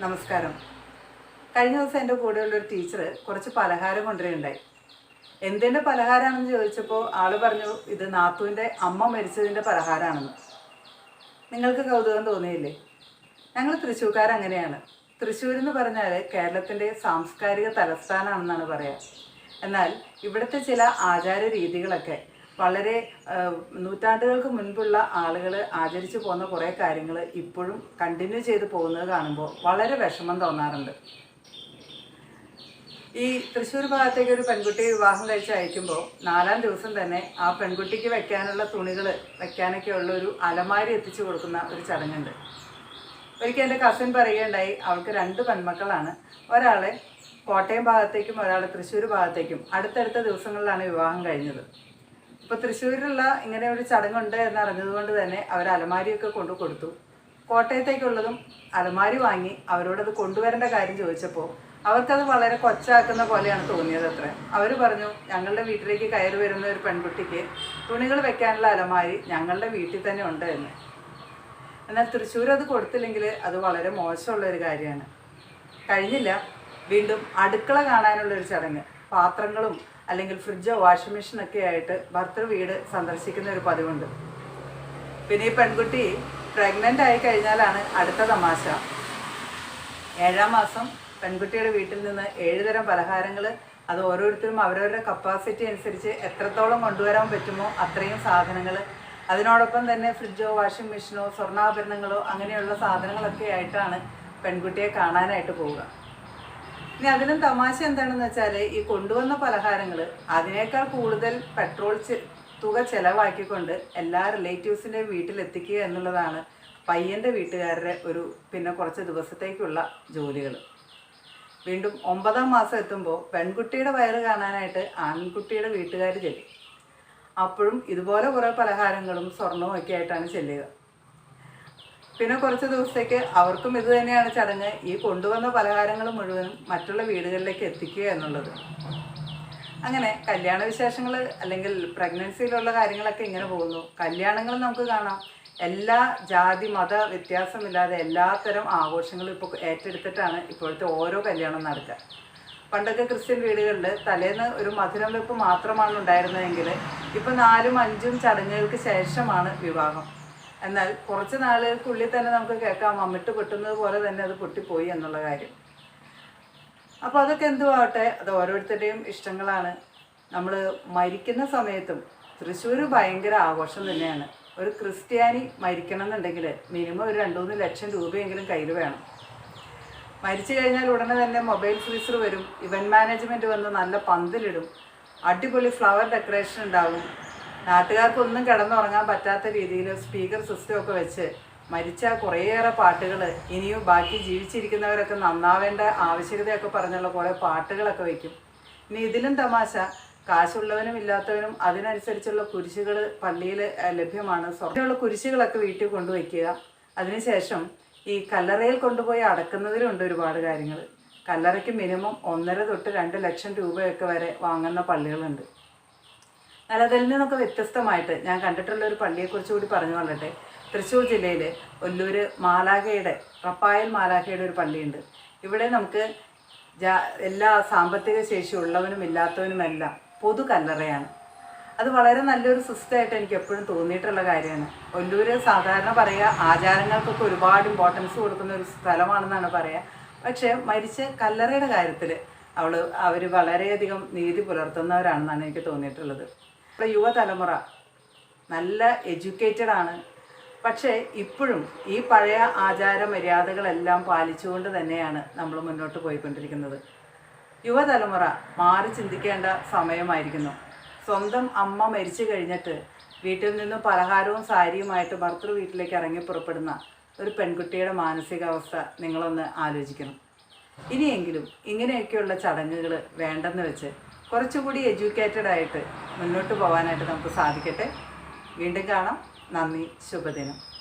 നമസ്കാരം. കഴിഞ്ഞ ദിവസം എന്റെ കൂടെയുള്ള ഒരു ടീച്ചർ കുറച്ച് പലഹാരം കൊണ്ടുവരുണ്ടായി എന്തിന്റെ പലഹാരമാണെന്ന് ചോദിച്ചപ്പോൾ ആൾ പറഞ്ഞു ഇത് നാത്തുവിന്റെ അമ്മ മരിച്ചതിന്റെ പലഹാരമാണെന്ന്. നിങ്ങൾക്ക് കൗതുകം തോന്നിയില്ലേ? ഞങ്ങൾ തൃശ്ശൂർക്കാർ അങ്ങനെയാണ്. തൃശ്ശൂർ എന്ന് പറഞ്ഞാൽ കേരളത്തിന്റെ സാംസ്കാരിക തലസ്ഥാനമാണെന്നാണ് പറയുക എന്നാൽ ഇവിടുത്തെ ചില ആചാര രീതികളൊക്കെ വളരെ നൂറ്റാണ്ടുകൾക്ക് മുൻപുള്ള ആളുകൾ ആചരിച്ചു പോകുന്ന കുറേ കാര്യങ്ങൾ ഇപ്പോഴും കണ്ടിന്യൂ ചെയ്ത് പോകുന്നത് കാണുമ്പോൾ വളരെ വിഷമം തോന്നാറുണ്ട്. ഈ തൃശ്ശൂർ ഭാഗത്തേക്ക് ഒരു പെൺകുട്ടിയെ വിവാഹം കഴിച്ച് അയക്കുമ്പോൾ നാലാം ദിവസം തന്നെ ആ പെൺകുട്ടിക്ക് വെക്കാനുള്ള തുണികൾ വെക്കാനൊക്കെ ഉള്ള ഒരു അലമാരി എത്തിച്ചു കൊടുക്കുന്ന ഒരു ചടങ്ങുണ്ട്. ഒരിക്കൽ എന്റെ കസിൻ പറയുകയുണ്ടായി അവൾക്ക് രണ്ട് പെൺമക്കളാണ്. ഒരാളെ കോട്ടയം ഭാഗത്തേക്കും ഒരാളെ തൃശ്ശൂർ ഭാഗത്തേക്കും അടുത്തടുത്ത ദിവസങ്ങളിലാണ് വിവാഹം കഴിഞ്ഞത്. ഇപ്പോൾ തൃശ്ശൂരിലുള്ള ഇങ്ങനെ ഒരു ചടങ്ങുണ്ട് അറിഞ്ഞതുകൊണ്ട് തന്നെ അവർ അലമാരിയൊക്കെ കൊണ്ടു കൊടുത്തു. കോട്ടയത്തേക്കുള്ളതും അലമാരി വാങ്ങി അവരോടത് കൊണ്ടുവരേണ്ട കാര്യം ചോദിച്ചപ്പോൾ അവർക്കത് വളരെ കൊച്ചാക്കുന്ന പോലെയാണ് തോന്നിയത് അത്ര. അവർ പറഞ്ഞു ഞങ്ങളുടെ വീട്ടിലേക്ക് കയറി വരുന്ന ഒരു പെൺകുട്ടിക്ക് തുണികൾ വെക്കാനുള്ള അലമാരി ഞങ്ങളുടെ വീട്ടിൽ തന്നെ ഉണ്ട് എന്ന്. എന്നാൽ തൃശ്ശൂർ അത് കൊടുത്തില്ലെങ്കിൽ അത് വളരെ മോശമുള്ള ഒരു കാര്യമാണ്. കഴിഞ്ഞില്ല. വീണ്ടും അടുക്കള കാണാനുള്ള ഒരു ചടങ്ങ്. പാത്രങ്ങളും അല്ലെങ്കിൽ ഫ്രിഡ്ജോ വാഷിംഗ് മെഷീനൊക്കെ ആയിട്ട് ഭർത്തൃ വീട് സന്ദർശിക്കുന്ന ഒരു പതിവുണ്ട്. പിന്നെ ഈ പെൺകുട്ടി പ്രഗ്നന്റ് ആയി കഴിഞ്ഞാലാണ് അടുത്ത തമാശ. ഏഴാം മാസം പെൺകുട്ടിയുടെ വീട്ടിൽ നിന്ന് ഏഴുതരം പലഹാരങ്ങൾ അത് ഓരോരുത്തരും അവരവരുടെ കപ്പാസിറ്റി അനുസരിച്ച് എത്രത്തോളം കൊണ്ടുവരാൻ പറ്റുമോ അത്രയും സാധനങ്ങൾ അതിനോടൊപ്പം തന്നെ ഫ്രിഡ്ജോ വാഷിംഗ് മെഷീനോ സ്വർണാഭരണങ്ങളോ അങ്ങനെയുള്ള സാധനങ്ങളൊക്കെ ആയിട്ടാണ് പെൺകുട്ടിയെ കാണാനായിട്ട് പോവുക. ഇനി അതിനും തമാശ എന്താണെന്ന് വെച്ചാൽ ഈ കൊണ്ടുവന്ന പലഹാരങ്ങൾ അതിനേക്കാൾ കൂടുതൽ പെട്രോൾ തുക ചെലവാക്കിക്കൊണ്ട് എല്ലാ റിലേറ്റീവ്സിന്റെ വീട്ടിലെത്തിക്കുക എന്നുള്ളതാണ് പയ്യന്റെ വീട്ടുകാരുടെ ഒരു പിന്നെ കുറച്ച് ദിവസത്തേക്കുള്ള ജോലികൾ വീണ്ടും ഒമ്പതാം മാസം എത്തുമ്പോൾ പെൺകുട്ടിയുടെ വയറ് കാണാനായിട്ട് ആൺകുട്ടിയുടെ വീട്ടുകാർ ചെല്ലും. അപ്പോഴും ഇതുപോലെ കുറേ പലഹാരങ്ങളും സ്വർണവും ഒക്കെ ആയിട്ടാണ് ചെല്ലുക. പിന്നെ കുറച്ച് ദിവസത്തേക്ക് അവർക്കും ഇത് തന്നെയാണ് ചടങ്ങ്. ഈ കൊണ്ടുവന്ന പലഹാരങ്ങൾ മുഴുവൻ മറ്റുള്ള വീടുകളിലേക്ക് എത്തിക്കുക എന്നുള്ളത്. അങ്ങനെ കല്യാണ വിശേഷങ്ങൾ അല്ലെങ്കിൽ പ്രഗ്നൻസിയിലുള്ള കാര്യങ്ങളൊക്കെ ഇങ്ങനെ പോകുന്നു. കല്യാണങ്ങൾ നമുക്ക് കാണാം. എല്ലാ ജാതി മത വ്യത്യാസമില്ലാതെ എല്ലാത്തരം ആഘോഷങ്ങളും ഇപ്പോൾ ഏറ്റെടുത്തിട്ടാണ് ഇപ്പോഴത്തെ ഓരോ കല്യാണം നടക്കുക. പണ്ടൊക്കെ ക്രിസ്ത്യൻ വീടുകളിൽ തലേന്ന് ഒരു മധുരം വെപ്പ് മാത്രമാണ് ഉണ്ടായിരുന്നതെങ്കിൽ ഇപ്പം നാലും അഞ്ചും ചടങ്ങുകൾക്ക് ശേഷമാണ് വിവാഹം. എന്നാൽ കുറച്ച് നാളുകൾക്കുള്ളിൽ തന്നെ നമുക്ക് കേൾക്കാം. അമ്മിട്ട് പൊട്ടുന്നത് പോലെ തന്നെ അത് പൊട്ടിപ്പോയി എന്നുള്ള കാര്യം. അപ്പോൾ അതൊക്കെ എന്തുവാകട്ടെ അത് ഓരോരുത്തരുടെയും ഇഷ്ടങ്ങളാണ്. നമ്മൾ മരിക്കുന്ന സമയത്തും തൃശ്ശൂർ ഭയങ്കര ആഘോഷം തന്നെയാണ്. ഒരു ക്രിസ്ത്യാനി മരിക്കണം എന്നുണ്ടെങ്കിൽ മിനിമം ഒരു രണ്ട് മൂന്ന് ലക്ഷം രൂപയെങ്കിലും കയ്യിൽ വേണം. മരിച്ചു കഴിഞ്ഞാൽ ഉടനെ തന്നെ മൊബൈൽ ഫ്രീസർ വരും. ഇവന്റ് മാനേജ്മെന്റ് വന്ന് നല്ല പന്തലിടും. അടിപൊളി ഫ്ലവർ ഡെക്കറേഷൻ ഉണ്ടാകും നാട്ടുകാർക്കൊന്നും കിടന്നുറങ്ങാൻ പറ്റാത്ത രീതിയിൽ സ്പീക്കർ സിസ്റ്റം ഒക്കെ വെച്ച് മരിച്ച കുറേയേറെ പാട്ടുകൾ ഇനിയും ബാക്കി ജീവിച്ചിരിക്കുന്നവരൊക്കെ നന്നാവേണ്ട ആവശ്യകതയൊക്കെ പറഞ്ഞുള്ള കുറേ പാട്ടുകളൊക്കെ വയ്ക്കും ഇനി ഇതിലും തമാശ കാശുള്ളവനും ഇല്ലാത്തവനും അതിനനുസരിച്ചുള്ള കുരിശുകൾ പള്ളിയിൽ ലഭ്യമാണ്. സ്വർണമുള്ള കുരിശുകളൊക്കെ വീട്ടിൽ കൊണ്ടുവയ്ക്കുക. അതിനുശേഷം ഈ കല്ലറയിൽ കൊണ്ടുപോയി അടക്കുന്നതിലുണ്ട് ഒരുപാട് കാര്യങ്ങൾ. കല്ലറയ്ക്ക് മിനിമം ഒന്നര തൊട്ട് രണ്ട് ലക്ഷം രൂപയൊക്കെ വരെ വാങ്ങുന്ന പള്ളികളുണ്ട്. അതിൽ നിന്നൊക്കെ വ്യത്യസ്തമായിട്ട് ഞാൻ കണ്ടിട്ടുള്ള ഒരു പള്ളിയെക്കുറിച്ച് കൂടി പറഞ്ഞു കൊള്ളട്ടെ തൃശ്ശൂർ ജില്ലയിൽ ഒല്ലൂർ മാലാഖയുടെ റപ്പായൽ മാലാഖയുടെ ഒരു പള്ളിയുണ്ട്. ഇവിടെ നമുക്ക് എല്ലാ സാമ്പത്തിക ശേഷി ഉള്ളവനും ഇല്ലാത്തവനുമെല്ലാം പൊതു കല്ലറയാണ് അത് വളരെ നല്ലൊരു സിസ്റ്റമായിട്ട് എനിക്ക് എപ്പോഴും തോന്നിയിട്ടുള്ള കാര്യമാണ്. ഒല്ലൂർ സാധാരണ പറയുക ആചാരങ്ങൾക്കൊക്കെ ഒരുപാട് ഇമ്പോർട്ടൻസ് കൊടുക്കുന്ന ഒരു സ്ഥലമാണെന്നാണ് പറയുക. പക്ഷേ മരിച്ച കല്ലറയുടെ കാര്യത്തിൽ അവൾ അവർ വളരെയധികം നീതി പുലർത്തുന്നവരാണെന്നാണ് എനിക്ക് തോന്നിയിട്ടുള്ളത്. ഇപ്പോൾ യുവതലമുറ നല്ല എഡ്യൂക്കേറ്റഡ് ആണ്. പക്ഷേ ഇപ്പോഴും ഈ പഴയ ആചാര മര്യാദകളെല്ലാം പാലിച്ചുകൊണ്ട് തന്നെയാണ് നമ്മൾ മുന്നോട്ട് പോയിക്കൊണ്ടിരിക്കുന്നത്. യുവതലമുറ മാറി ചിന്തിക്കേണ്ട സമയമായിരിക്കുന്നു. സ്വന്തം അമ്മ മരിച്ചു കഴിഞ്ഞിട്ട് വീട്ടിൽ നിന്നും പലഹാരവും സാരിയുമായിട്ട് ഭർത്തൃ വീട്ടിലേക്ക് ഇറങ്ങി പുറപ്പെടുന്ന ഒരു പെൺകുട്ടിയുടെ മാനസികാവസ്ഥ നിങ്ങളൊന്ന് ആലോചിക്കണം. ഇനിയെങ്കിലും ഇങ്ങനെയൊക്കെയുള്ള ചടങ്ങുകൾ വേണ്ടെന്ന് വെച്ച് കുറച്ചുകൂടി എഡ്യൂക്കേറ്റഡ് ആയിട്ട് മുന്നോട്ട് പോകാനായിട്ട് നമുക്ക് സാധിക്കട്ടെ. വീണ്ടും കാണാം. നന്ദി. ശുഭദിനം.